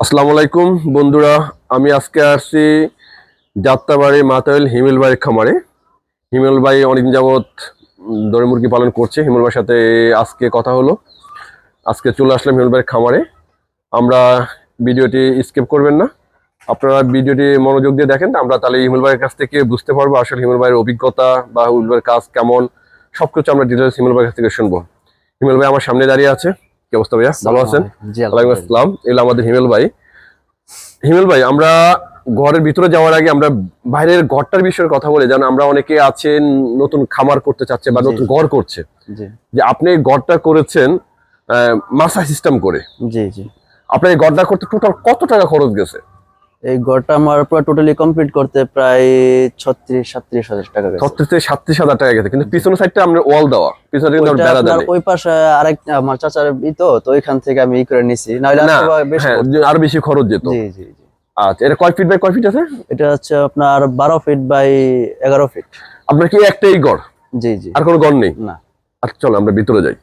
আসসালামু আলাইকুম, বন্ধুরা। আমি আজকে আসছি যাত্রাবাড়ি মাতাইল হিমেল ভাইয়ের খামারে। হিমেল ভাই অনেকদিন যাবৎ দড়ি মুরগি পালন করছে। হিমেল ভাইয়ের সাথে আজকে কথা হলো। আজকে চলে আসলাম হিমেল ভাইয়ের খামারে। আমরা ভিডিওটি স্কিপ করবেন না। আপনারা ভিডিওটি মনোযোগ দিয়ে দেখেন আমরা তাহলে হিমেল ভাইয়ের কাছ থেকে বুঝতে পারব আসলে হিমেল ভাইয়ের অভিজ্ঞতা বা হিমেল ভাইয়ের কাজ কেমন। সবকিছু আমরা ডিটেলস হিমেল ভাইয়ের কাছ থেকে শুনব। হিমেল ভাই আমার সামনে দাঁড়িয়ে আছে। কি অবস্থা ভাইয়া? ভালো আছেন? ওয়ালাইকুম আসসালাম। এগুলো আমাদের হিমেল ভাই। হিমেল ভাই আমরা ঘরের ভিতরে যাওয়ার আগে আমরা বাইরের ঘরটার বিষয়ে কথা বলে। যেন আমরা অনেকে আছেন নতুন খামার করতে চাচ্ছে বা নতুন ঘর করছে। যে আপনি ঘরটা করেছেন মাসা সিস্টেম করে। জি জি। আপনার এই ঘরটা করতে টোটাল কত টাকা খরচ গেছে? এই ঘরটা আমার পুরো টোটালি কমপ্লিট করতে প্রায় ছত্রিশ সাতত্রিশ হাজার টাকা গেছে। ছত্রিশ থেকে সাতত্রিশ হাজার টাকা গেছে কিন্তু পিছনের সাইডটা আমরা ওয়াল দেওয়া। পিছনে কিন্তু বেড়া দেয় ওই পাশে আরেক আমার চাচার ই তো তো ওইখান থেকে আমি ই করে নিছি। নাহলে হ্যাঁ আরও বেশি খরচ যেত। জি জি জি। আচ্ছা এটা কয় ফিট বাই কয় ফিট আছে? এটা হচ্ছে আপনার বারো ফিট বাই এগারো ফিট আপনার কি একটাই ঘর জি জি। আর কোনো ঘর নেই? না। আচ্ছা চলো আমরা ভিতরে যাই।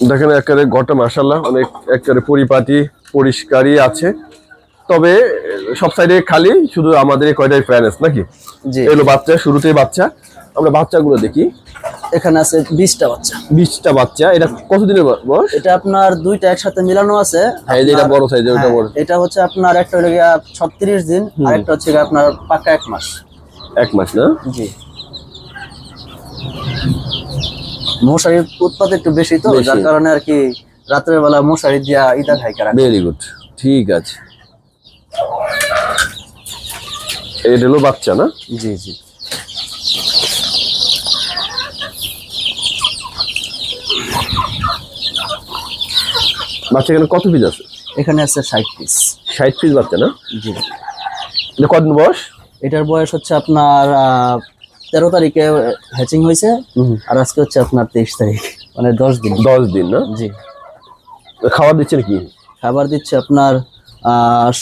দেখেন একেবারে ঘরটা মাসাল্লাহ অনেক একেবারে পরিপাটি পরিষ্কারই আছে। তবে সব সাইডে খালি শুধু আমাদের কয়টাই প্যারেন্টস নাকি? এগুলো বাচ্চা শুরুতেই বাচ্চা। আমরা বাচ্চাগুলো দেখি। এখানে আছে বিশটা বাচ্চা। বিশটা বাচ্চা এটা কতদিনের বয়স? এটা আপনার দুইটা একসাথে মিলানো আছে। হ্যাঁ এটা বড় সাইজ ওটা হ্যাঁ, বড়। এটা হচ্ছে আপনার একটা হলো গিয়া ছত্রিশ দিন আর একটা হচ্ছে গিয়া আপনার পাকা এক মাস। এক মাস না? জি। মশারির উৎপাদ একটু বেশি তো যার কারণে আর কি রাত্রের বেলা মশারি দিয়া ইটা খাই কারা। ভেরি গুড ঠিক আছে। এটা হলো বাচ্চা না? জি জি। বাচ্চা এখানে কত পিস আছে? এখানে আছে ষাট পিস ষাট পিস বাচ্চা না? জি। এটা কদিন বয়স? এটার বয়স হচ্ছে আপনার তেরো তারিখে হ্যাচিং হয়েছে আর আজকে হচ্ছে আপনার তেইশ তারিখ মানে দশ দিন। দশ দিন না? জি। খাবার দিচ্ছেন কি? খাবার দিচ্ছে আপনার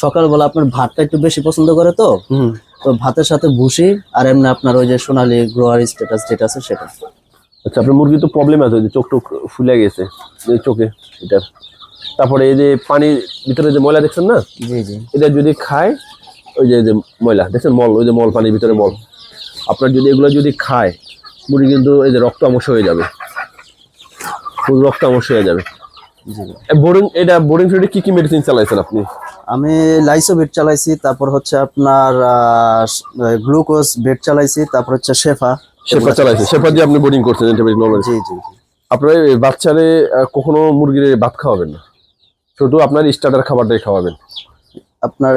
সকালবেলা আপনার ভাতটা একটু বেশি পছন্দ করে তো। তো ভাতের সাথে ভুসি আর এমনি আপনার ওই যে সোনালি গ্রোয়ার স্ট্যাটাস যেটা আছে সেটা। আচ্ছা আপনার মুরগি তো প্রবলেম আছে ওই যে চোখ টোক ফুলে গেছে চোখে এটার। তারপরে এই যে পানির ভিতরে যে ময়লা দেখছেন না? জি জি। এটা যদি খায় ওই যে যে ময়লা দেখছেন মল ওই যে মল পানির ভিতরে মল। আপনার যদি এগুলো যদি খায় মুরগি কিন্তু এই যে রক্ত অংশ হয়ে যাবে। পুরো রক্ত অংশ হয়ে যাবে। বোরিং এটা বোরিং ফিডে কি কি মেডিসিন চালাইছেন আপনি? আমি লাইসো বেড চালাইছি তারপর হচ্ছে আপনার গ্লুকোজ বেড চালাইছি তারপর হচ্ছে শেফা। শেফা চালাইছে। শেফা দিয়ে আপনি বোরিং করছেন জি জি আপনার বাচ্চারে কখনো মুরগির ভাত খাওয়াবেন না? শুধু আপনার স্টার্টার খাবারটাই খাওয়াবেন। আপনার।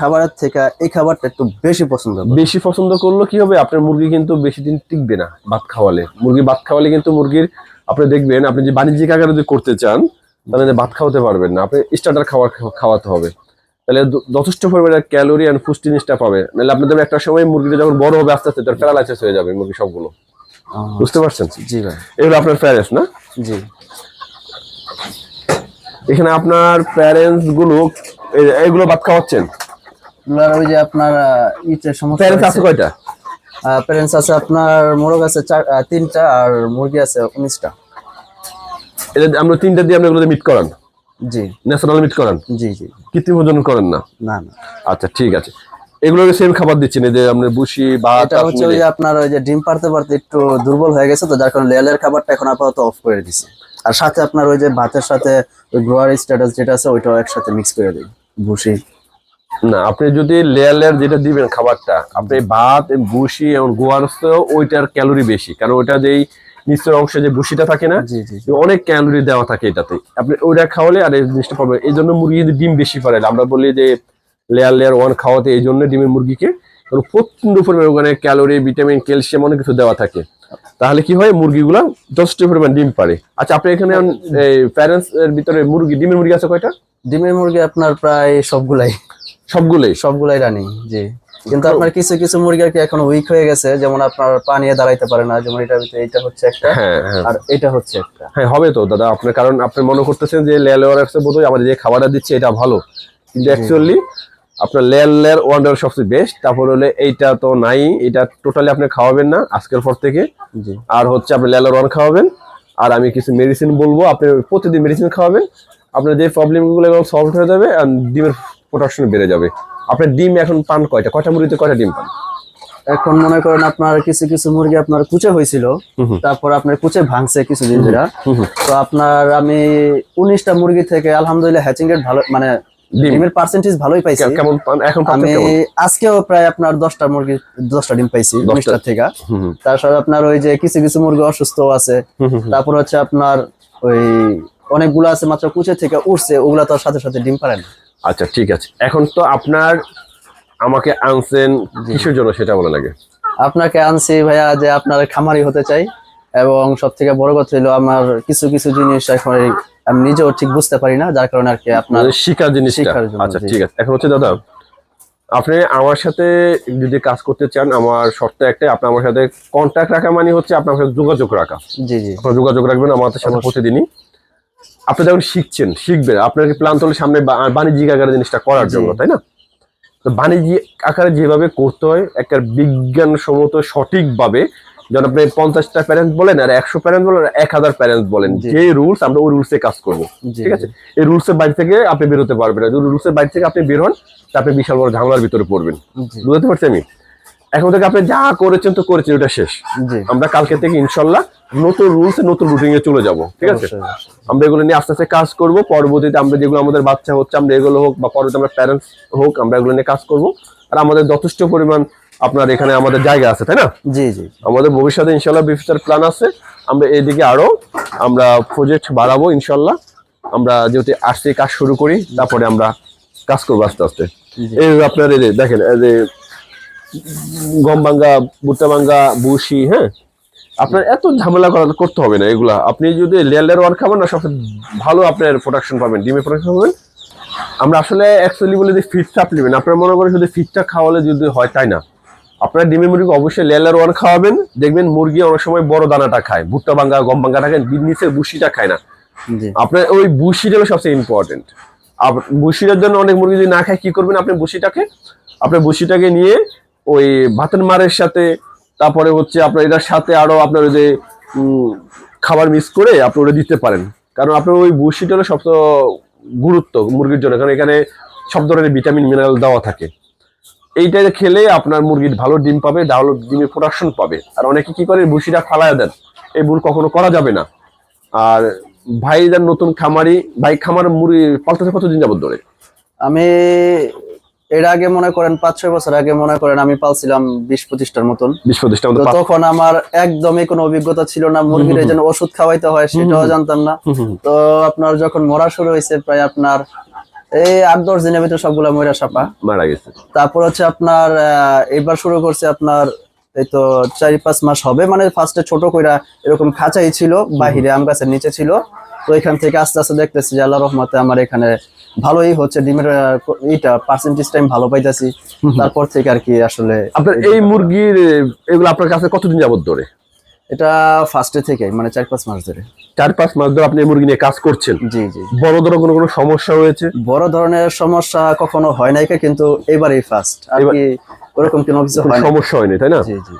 খাবারের থেকে এই খাবারটা একটু বেশি পছন্দ বেশি পছন্দ করল কি হবে? আপনার মুরগি কিন্তু বেশি দিন টিকবে না ভাত খাওয়ালে। মুরগি ভাত খাওয়ালে কিন্তু মুরগির আপনি দেখবেন আপনি যে বাণিজ্যিক আকারে যদি করতে চান তাহলে ভাত খাওয়াতে পারবেন না। আপনি স্টার্টার খাবার খাওয়াতে হবে। তাহলে যথেষ্ট পরিমাণে ক্যালোরি অ্যান্ড পুষ্টি জিনিসটা পাবে। নাহলে আপনি দেখবেন একটা সময় মুরগিটা যখন বড় হবে আস্তে আস্তে তার প্যারালাইসিস হয়ে যাবে মুরগি সবগুলো। বুঝতে পারছেন? জি ভাই। এগুলো আপনার প্যারেন্টস না? জি। এখানে আপনার প্যারেন্টসগুলো এইগুলো ভাত খাওয়াচ্ছেন? আপনার ওই যে আপনার ইটের সমস্যা প্যারেন্টস আছে কয়টা? প্যারেন্টস আছে আপনার মোরগ আছে তিনটা আর মুরগি আছে উনিশটা। এটা আমরা তিনটা দিয়ে আপনি এগুলোতে মিট করান? জি। ন্যাশনাল মিট করান? জি জি। কৃত্রিম ওজন করেন না? না না। আচ্ছা ঠিক আছে। এগুলোকে সেম খাবার দিচ্ছেন যে আপনার বুসি বা এটা হচ্ছে ওই যে আপনার ওই যে ডিম পারতে পারতে একটু দুর্বল হয়ে গেছে তো যার কারণে লেয়ালের খাবারটা এখন আপাতত অফ করে দিছি। আর সাথে আপনার ওই যে ভাতের সাথে ওই গ্রোয়ার স্ট্যাটাস যেটা আছে ওইটাও একসাথে মিক্স করে দিই। ভুসি। না আপনি যদি লেয়ার লেয়ার যেটা দিবেন খাবারটা আপনি ভাত বুসি এবং গোয়ারস ওইটার ক্যালোরি বেশি। কারণ ওইটা যেই নিচের অংশে যে বুসিটা থাকে না অনেক ক্যালোরি দেওয়া থাকে এটাতে। আপনি ওইটা খাওয়ালে আর এই জিনিসটা পাবেন। এই জন্য মুরগি যদি ডিম বেশি পারে আমরা বলি যে লেয়ার লেয়ার ওয়ান খাওয়াতে এই জন্য ডিমের মুরগিকে কারণ প্রচণ্ড পরিমাণে ওখানে ক্যালোরি ভিটামিন ক্যালসিয়াম অনেক কিছু দেওয়া থাকে। তাহলে কি হয় মুরগিগুলা যথেষ্ট পরিমাণ ডিম পারে। আচ্ছা আপনি এখানে প্যারেন্টস এর ভিতরে মুরগি ডিমের মুরগি আছে কয়টা? ডিমের মুরগি আপনার প্রায় সবগুলাই। সবগুলোই? সবগুলাই রানিং জি। কিন্তু আপনার কিছু কিছু মুরগি আর কি এখন উইক হয়ে গেছে যেমন আপনার পা নিয়ে দাঁড়াইতে পারে না যেমন ভিতরে এটা হচ্ছে একটা হ্যাঁ হ্যাঁ। আর এটা হচ্ছে একটা। হ্যাঁ হবে তো দাদা আপনার কারণ আপনি মনে করতেছেন যে লেয়ার আছে বোধহয় আমাদের যে খাবারটা দিচ্ছে এটা ভালো। কিন্তু অ্যাকচুয়ালি আপনার লেয়ার লেয়ার ওয়ান্ডার সবচেয়ে বেস্ট তারপর হলে এইটা তো নাই এটা টোটালি আপনি খাওয়াবেন না আজকের পর থেকে। জি। আর হচ্ছে আপনি লেয়ার ওয়ান খাওয়াবেন আর আমি কিছু মেডিসিন বলব আপনি প্রতিদিন মেডিসিন খাওয়াবেন আপনার যে প্রবলেমগুলো সলভ হয়ে যাবে আর ডিমের প্রোডাকশন বেড়ে যাবে আপনার ডিম এখন পান কয়টা কয়টা মুরগিতে কয়টা ডিম পান এখন মনে করেন আপনার কিছু কিছু মুরগি আপনার কুচে হয়েছিল। তারপর আপনার কুচে ভাঙছে কিছুদিন ধরে। তো আপনার আমি উনিশটা মুরগি থেকে আলহামদুলিল্লাহ হ্যাচিং রেট ভালো মানে ডিমের পার্সেন্টেজ ভালোই পাইছি কেমন পান এখন আমি আজকেও প্রায় আপনার দশটা মুরগি দশটা ডিম পাইছি দশটা? থেকে হুম হুম। তার সাথে আপনার ওই যে কিছু কিছু মুরগি অসুস্থ আছে। তারপর হচ্ছে আপনার ওই অনেকগুলো আছে মাত্র কুচে থেকে উঠছে ওগুলা তো সাথে সাথে ডিম পারে না। আচ্ছা ঠিক আছে। এখন তো আপনার আমাকে আনছেন কিসের জন্য সেটা বলে লাগে আপনাকে আনছি ভাইয়া যে আপনার খামারি হতে চাই এবং সব থেকে বড় কথা হলো আমার কিছু কিছু জিনিস এখন আমি নিজেও ঠিক বুঝতে পারি না যার কারণে আর কি আপনার মানে শিকার জিনিসটা। শিখার জন্য, আচ্ছা ঠিক আছে। এখন হচ্ছে দাদা আপনি আমার সাথে যদি কাজ করতে চান আমার শর্ত একটাই আপনি আমার সাথে কন্ট্যাক্ট রাখা মানে হচ্ছে আপনার সাথে যোগাযোগ রাখা। জি জি। যোগাযোগ রাখবেন আমাদের সাথে প্রতিদিনই। আপনি যখন শিখছেন শিখবেন আপনার প্ল্যান হলো সামনে বাণিজ্যিক আকারে জিনিসটা করার জন্য তাই না? তো বাণিজ্যিক আকারে যেভাবে করতে হয় একটা বিজ্ঞানসম্মত সঠিকভাবে যেন আপনি পঞ্চাশটা প্যারেন্টস বলেন আর একশো প্যারেন্টস বলেন আর এক হাজার প্যারেন্টস বলেন যে রুলস আমরা ওই রুলসে কাজ করব ঠিক আছে? এই রুলস এর বাইরে থেকে আপনি বেরোতে পারবেন না। যদি রুলস এর বাইরে থেকে আপনি বের হন তা আপনি বিশাল বড় ঝামেলার ভিতরে পড়বেন। বুঝতে পারছি আমি? এখন থেকে আপনি যা করেছেন তো করেছেন ওটা শেষ। আমরা কালকে থেকে ইনশাল্লাহ নতুন রুলস নতুন রুটিং এ চলে যাব ঠিক আছে। আমরা এগুলো নিয়ে আস্তে আস্তে কাজ করব পরবর্তীতে আমরা যেগুলো আমাদের বাচ্চা হচ্ছে আমরা এগুলো হোক বা পরবর্তী আমরা প্যারেন্টস হোক আমরা এগুলো নিয়ে কাজ করব। আর আমাদের যথেষ্ট পরিমাণ আপনার এখানে আমাদের জায়গা আছে তাই না? জি জি আমাদের ভবিষ্যতে ইনশাল্লাহ ফিউচার প্ল্যান আছে। আমরা এইদিকে আরও আমরা প্রজেক্ট বাড়াবো ইনশাল্লাহ। আমরা যেহেতু আসছে কাজ শুরু করি তারপরে আমরা কাজ করব আস্তে আস্তে। এই আপনার এই দেখেন এই গম ভাঙ্গা ভুট্টা ভাঙ্গা বুসি হ্যাঁ? আপনার এত ঝামেলা করা- করতে হবে না এগুলা। আপনি যদি লেয়ার লেয়ার ওয়ার খাবেন না সবচেয়ে ভালো আপনার প্রোডাকশন পাবেন। ডিমের প্রোডাকশন পাবেন। আমরা আসলে অ্যাকচুয়ালি বলে যে ফিট সাপ্লিমেন্ট আপনার মনে করেন শুধু ফিটটা খাওয়ালে যদি হয় তাই না? আপনার ডিমের মুরগি অবশ্যই লেয়ার ওয়ান খাওয়াবেন। দেখবেন মুরগি অনেক সময় বড় দানাটা খায়। ভুট্টা ভাঙ্গা গম ভাঙ্গাটা খায় নিচের বুসিটা খায় না। আপনার ওই বুসিটা হলো সবচেয়ে ইম্পর্টেন্ট বুসিটার জন্য অনেক মুরগি যদি না খায় কি করবেন? আপনি বুসিটাকে আপনার বুসিটাকে নিয়ে ওই ভাতের মারের সাথে, তারপরে হচ্ছে আপনার এটার সাথে আরও আপনার ওই যে খাবার মিক্স করে আপনি ওটা দিতে পারেন। কারণ আপনার ওই বুসিটা হলো সবচেয়ে গুরুত্ব মুরগির জন্য, কারণ এখানে সব ধরনের ভিটামিন মিনারেল দেওয়া থাকে। এইটা খেলে আপনার মুরগির ভালো ডিম পাবে, ভালো ডিমের প্রোডাকশন পাবে। আর অনেকে কি করে ভুসিটা ফালায় দেন। এই ভুল কখনো করা যাবে না। আর ভাই যার নতুন খামারি, ভাই খামার মুরগি পাল্টাতে কতদিন যাবত ধরে? আমি এর আগে মনে করেন পাঁচ ছয় বছর আগে মনে করেন আমি পালছিলাম বিশ পঁচিশটার মতন। বিশ মতো তখন আমার একদমই কোনো অভিজ্ঞতা ছিল না মুরগির যেন ওষুধ খাওয়াইতে হয় সেটাও জানতাম না। তো আপনার যখন মরা শুরু হয়েছে প্রায় আপনার এই আট দশ দিনের ভিতরে সবগুলা ময়রা সাপা। মারা গেছে। তারপর হচ্ছে আপনার আহ, এবার শুরু করছে আপনার এই তো চারি পাঁচ মাস হবে মানে ফার্স্টে ছোট কইরা এরকম খাঁচাই ছিল বাহিরে আম গাছের নিচে ছিল। তো এখান থেকে আস্তে আস্তে দেখতেছি যে আল্লাহ রহমতে আমার এখানে ভালোই হচ্ছে ডিমের ইটা পার্সেন্টেজ টাইম ভালো পাইতেছি। তারপর থেকে আর কি আসলে আপনার এই মুরগির এগুলো আপনার কাছে কতদিন যাবত ধরে? এটা ফার্স্টে থেকে মানে চার পাঁচ মাস ধরে। চার পাঁচ মাস ধরে আপনি মুরগি নিয়ে কাজ করছেন? জি জি। বড় ধরো কোনো কোনো সমস্যা হয়েছে? বড় ধরনের সমস্যা কখনো হয় নাই কিন্তু এবারেই ফার্স্ট আর কি ওরকম কোনো হয় সমস্যা হয়নি তাই না? জি জি।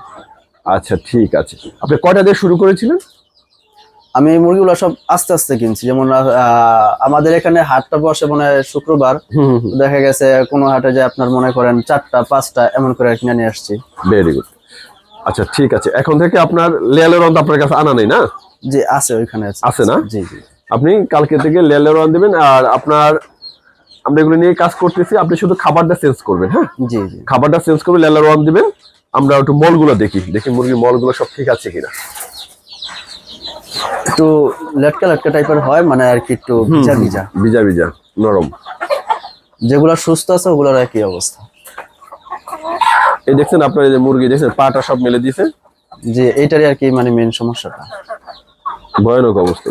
আচ্ছা ঠিক আছে। আপনি কয়টা দিয়ে শুরু করেছিলেন? আমি মুরগিগুলো সব আস্তে আস্তে কিনছি। যেমন আমাদের এখানে হাটটা বসে মনে হয় শুক্রবার। দেখা গেছে কোনো হাটে যে আপনার মনে করেন চারটা পাঁচটা এমন করে কিনে নিয়ে আসছি। ভেরি গুড আচ্ছা ঠিক আছে। এখন থেকে আপনার লেয়ালের অন্ত আপনার কাছে আনা নেই না? জি আছে ওইখানে আছে। না? জি জি। আপনি কালকে থেকে লেয়ালের ওয়ান দেবেন আর আপনার আমরা এগুলো নিয়ে কাজ করতেছি আপনি শুধু খাবারটা চেঞ্জ করবেন হ্যাঁ? জি জি। খাবারটা চেঞ্জ করবেন লেলার ওয়ান দিবেন আমরা একটু মলগুলো দেখি। দেখি মুরগির মলগুলো সব ঠিক আছে কিনা। একটু লেটকা লটকা টাইপের হয় মানে আর কি একটু ভিজা ভিজা। ভিজা ভিজা নরম। যেগুলা সুস্থ আছে ওগুলার একই অবস্থা। এই দেখছেন আপনার এই যে মুরগি দেখছেন? পাটা সব মেলে দিয়েছে। যে এটারই আর কি মানে মেন সমস্যাটা। ভয়ানক অবস্থা।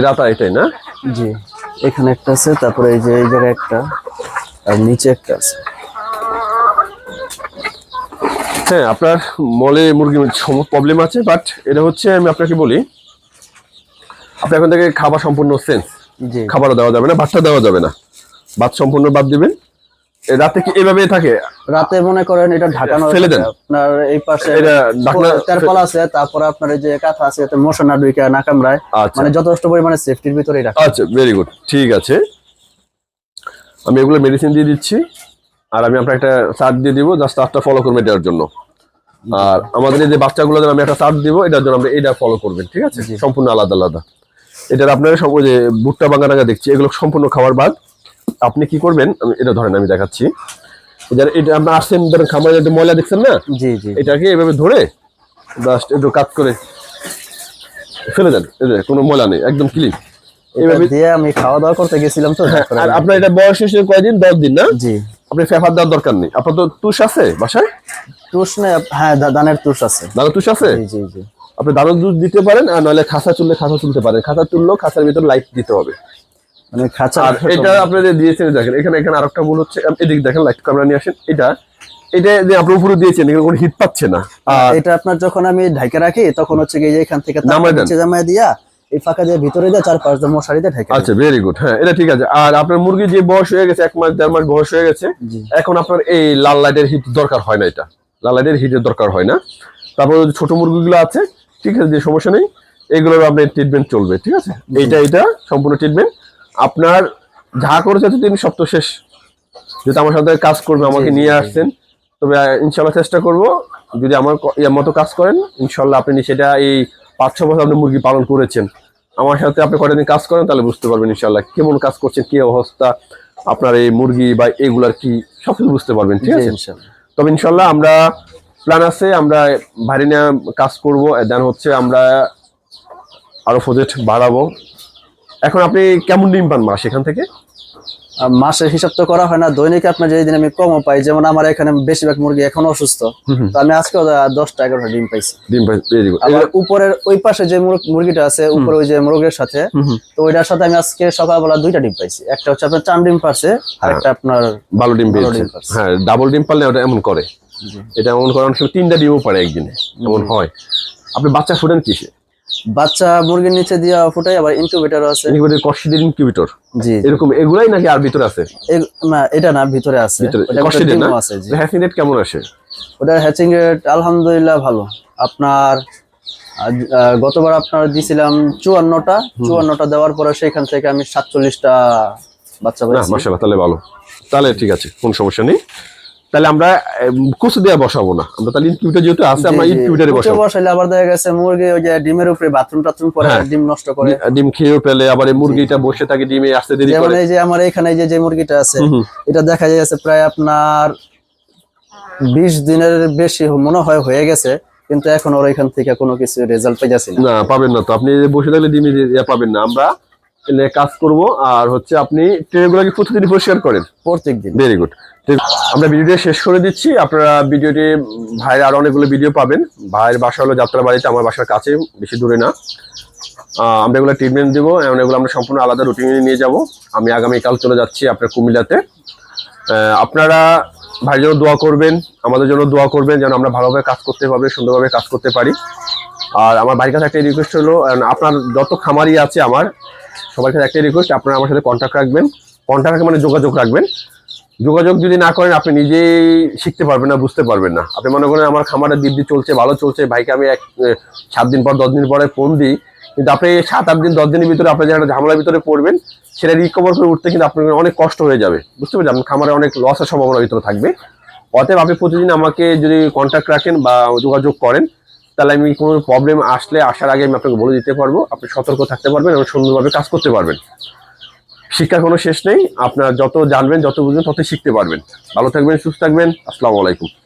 রাতা এটাই না? জি। এখানে একটা আছে তারপরে এই যে এই জায়গায় একটা আর নিচে একটা আছে। হ্যাঁ আপনার মলে মুরগি প্রবলেম আছে বাট এটা হচ্ছে আমি আপনাকে বলি আপনি এখন থেকে খাবার সম্পূর্ণ সেন্স জি। খাবারও দেওয়া যাবে না ভাতটা দেওয়া যাবে না। ভাত সম্পূর্ণ বাদ দিবেন রাতে কি এভাবে থাকে? রাতে মনে করেন এটা ঢাকানো ফেলে দেন। আপনার এই পাশে এটা ঢাকনা- তেরপাল আছে তারপরে আপনার যে কাঁথা আছে এতে মশা না ঢুকে না কামড়ায়। আচ্ছা। মানে যথেষ্ট পরিমাণে সেফটির ভিতরেই রাখা। আচ্ছা ভেরি গুড ঠিক আছে। আমি এগুলো মেডিসিন দিয়ে দিচ্ছি। আর আমি আপনার একটা চার্ট দিয়ে দিব জাস্ট চার্টটা ফলো করবেন দেওয়ার জন্য। আর আমাদের এই যে বাচ্চাগুলো আমি একটা চার্ট দিব এটার জন্য আপনি এটা ফলো করবেন ঠিক আছে? সম্পূর্ণ আলাদা আলাদা। এটার আপনার সব যে ভুট্টা বাঙ্গানাগা দেখছি এগুলো সম্পূর্ণ খাওয়ার বাদ। আপনি কি করবেন? আমি এটা ধরেন আমি দেখাচ্ছি। এটা এটা আপনি আসছেন ধরেন খামারে একটু ময়লা দেখছেন না? জি জি। এটাকে এভাবে ধরে জাস্ট একটু কাট করে ফেলে দেন। কোনো ময়লা নেই একদম ক্লিন দিয়ে আমি খাওয়া দাওয়া করতে গেছিলাম তো আর আপনার এটা বয়স হয়েছে কয়দিন? দশ দিন না? জি। আপনি ফেফার দেওয়ার দরকার নেই। আপনার তো তুষ আছে বাসায়? তুষ হ্যাঁ দানের তুষ আছে। তুষ আছে? জি জি জি। আপনি দুধ দিতে পারেন আর নাহলে খাসা চুললে খাসা তুলতে পারেন। খাসা তুললেও খাসার ভিতর লাইট দিতে হবে। মানে খাঁচা আর এটা আপনি যে দিয়েছেন দেখেন এখানে এখানে আরেকটা ভুল হচ্ছে। এদিক দেখেন লাইট ক্যামেরা নিয়ে আসেন। এটা এটা যে আপনি উপরে দিয়েছেন এখানে কোনো হিট পাচ্ছে না। আর এটা আপনার যখন আমি ঢাকে রাখি তখন হচ্ছে কি যে এখান থেকে। নিচে জামায় দিয়া এই ফাঁকা দিয়ে ভিতরে দিয়ে চার পাঁচ দিয়ে মশারি দিয়ে আচ্ছা ভেরি গুড হ্যাঁ এটা ঠিক আছে। আর আপনার মুরগি যে বয়স হয়ে গেছে এক মাস দেড় মাস বয়স হয়ে গেছে এখন আপনার এই লাল লাইটের হিট দরকার হয় না এটা। লাল লাইটের হিটের দরকার হয় না। তারপর ছোট মুরগিগুলো আছে ঠিক আছে যে সমস্যা নেই এগুলোর আপনার ট্রিটমেন্ট চলবে ঠিক আছে? এইটা এটা সম্পূর্ণ ট্রিটমেন্ট আপনার যা করেছে তিনি সপ্তাহ শেষ। যেহেতু আমার সাথে কাজ করবে আমাকে নিয়ে আসছেন। তবে ইনশাল্লাহ চেষ্টা করব। যদি আমার ইয়ার মতো কাজ করেন ইনশাল্লাহ আপনি সেটা এই পাঁচ ছ বছর আপনি মুরগি পালন করেছেন। আমার সাথে আপনি কয়টা দিন কাজ করেন তাহলে বুঝতে পারবেন ইনশাল্লাহ কেমন কাজ করছেন কি অবস্থা আপনার এই মুরগি বা এগুলার কি সব কিছু বুঝতে পারবেন ঠিক আছে। তবে ইনশাল্লাহ আমরা প্ল্যান আছে আমরা বাইরে নিয়ে কাজ করব। দেন হচ্ছে আমরা আরও প্রজেক্ট বাড়াবো। এখন আপনি কেমন ডিম পান মাস এখান থেকে? মাসের হিসাব তো করা হয় না। দৈনিক আপনার যেদিন আমি কমও পাই যেমন আমার এখানে বেশিরভাগ মুরগি এখন অসুস্থ। তো আমি আজকে দশটা এগারোটা ডিম পাইছি। ডিম আবার উপরের ওই পাশে যে মুরগিটা আছে উপরে ওই যে মুরগের সাথে তো ওইটার সাথে আমি আজকে সকালবেলা দুইটা ডিম পাইছি। একটা হচ্ছে আপনার চান ডিম পারছে আর একটা আপনার ভালো ডিম। হ্যাঁ ডাবল ডিম পারলে ওটা এমন করে। এটা এমন করে অনেক সময় তিনটা ডিমও পারে একদিনে। এমন হয়। আপনি বাচ্চা ফুটেন কিসে? বাচ্চা মুরগির নিচে দিয়া ফুটাই আবার ইনকিউবেটরও আছে। ইনকিউবেটর কষ্টিদের ইনকিউবেটর জি। এরকম এগুলাই নাকি আর ভিতরে আছে? না এটা না ভিতরে আছে। কষ্টিদের না? আছে জি। হ্যাসিং রেট কেমন আসে? ওটার হ্যাচিং রেট আলহামদুলিল্লাহ ভালো। আপনার গতবার আপনার দিছিলাম চুয়ান্নটা। চুয়ান্নটা দেওয়ার পরে সেখান থেকে আমি সাতচল্লিশটা বাচ্চা মাসাল্লাহ তাহলে ভালো। তাহলে ঠিক আছে কোনো সমস্যা নেই। তাহলে আমরা কুচু দিয়ে বসাবো না। আমরা তাহলে ইনকিউবেটর যেহেতু আছে আমরা ইনকিউবেটারে বসাবো। বসাইলে আবার দেখা গেছে মুরগি ওই যে ডিমের উপরে বাথরুম টাথরুম করে হ্যাঁ। ডিম নষ্ট করে। ডিম খেয়ে ফেলে আবার এই মুরগিটা বসে থাকে ডিমে আসতে দেরি করে। এই যে আমার এখানে এই যে যে মুরগিটা আছে। এটা দেখা যাচ্ছে প্রায় আপনার বিশ দিনের বেশি মনে হয় হয়ে গেছে কিন্তু এখন ওর এখান থেকে কোনো কিছু রেজাল্ট পাই না। না পাবেন না তো। আপনি বসে থাকলে ডিমে পাবেন না। আমরা এলে কাজ করব আর হচ্ছে আপনি ট্রেগুলোকে প্রতিদিন পরিষ্কার করেন। প্রত্যেকদিন। ভেরি গুড আমরা ভিডিওটি শেষ করে দিচ্ছি। আপনারা ভিডিওটি, ভাইয়ের আরও অনেকগুলো ভিডিও পাবেন। ভাইয়ের বাসা হলো যাত্রাবাড়িতে আমার বাসার কাছে, বেশি দূরে না। আমরা এগুলো ট্রিটমেন্ট দেবো এগুলো আমরা সম্পূর্ণ আলাদা রুটিনে নিয়ে যাব। আমি আগামীকাল চলে যাচ্ছি আপনার কুমিল্লাতে। আপনারা ভাইয়ের জন্য দোয়া করবেন, আমাদের জন্য দোয়া করবেন, যেন আমরা ভালোভাবে কাজ করতে পারি, সুন্দরভাবে কাজ করতে পারি। আর আমার বাড়ির কাছে একটা রিকোয়েস্ট হলো আপনার যত খামারি আছে আমার, সবার কাছে একটাই রিকোয়েস্ট আপনারা আমার সাথে কন্ট্যাক্ট রাখবেন। কন্ট্যাক্ট মানে যোগাযোগ রাখবেন। যোগাযোগ যদি না করেন, আপনি নিজেই শিখতে পারবেন না, বুঝতে পারবেন না। আপনি মনে করেন, আমার খামারের দিব্যি চলছে, ভালো চলছে, ভাইকে আমি এক সাত দিন পর, দশ দিন পরে ফোন দিই। কিন্তু আপনি সাত, আট দিন, দশ দিনের ভিতরে আপনি যে একটা ঝামেলার ভিতরে পড়বেন, সেটা রিকভার করে উঠতে কিন্তু আপনার অনেক কষ্ট হয়ে যাবে। বুঝতে পারছেন? আপনার খামারে অনেক লসের সম্ভাবনা ভিতরে থাকবে। অতএব আপনি প্রতিদিন আমাকে যদি কন্ট্যাক্ট রাখেন বা যোগাযোগ করেন, তাহলে আমি কোনো প্রবলেম আসলে আসার আগে আমি আপনাকে বলে দিতে পারব। আপনি সতর্ক থাকতে পারবেন এবং সুন্দরভাবে কাজ করতে পারবেন। শিক্ষার কোনো শেষ নেই। আপনারা যত জানবেন, যত বুঝবেন তত শিখতে পারবেন। ভালো থাকবেন, সুস্থ থাকবেন। আসসালামু আলাইকুম।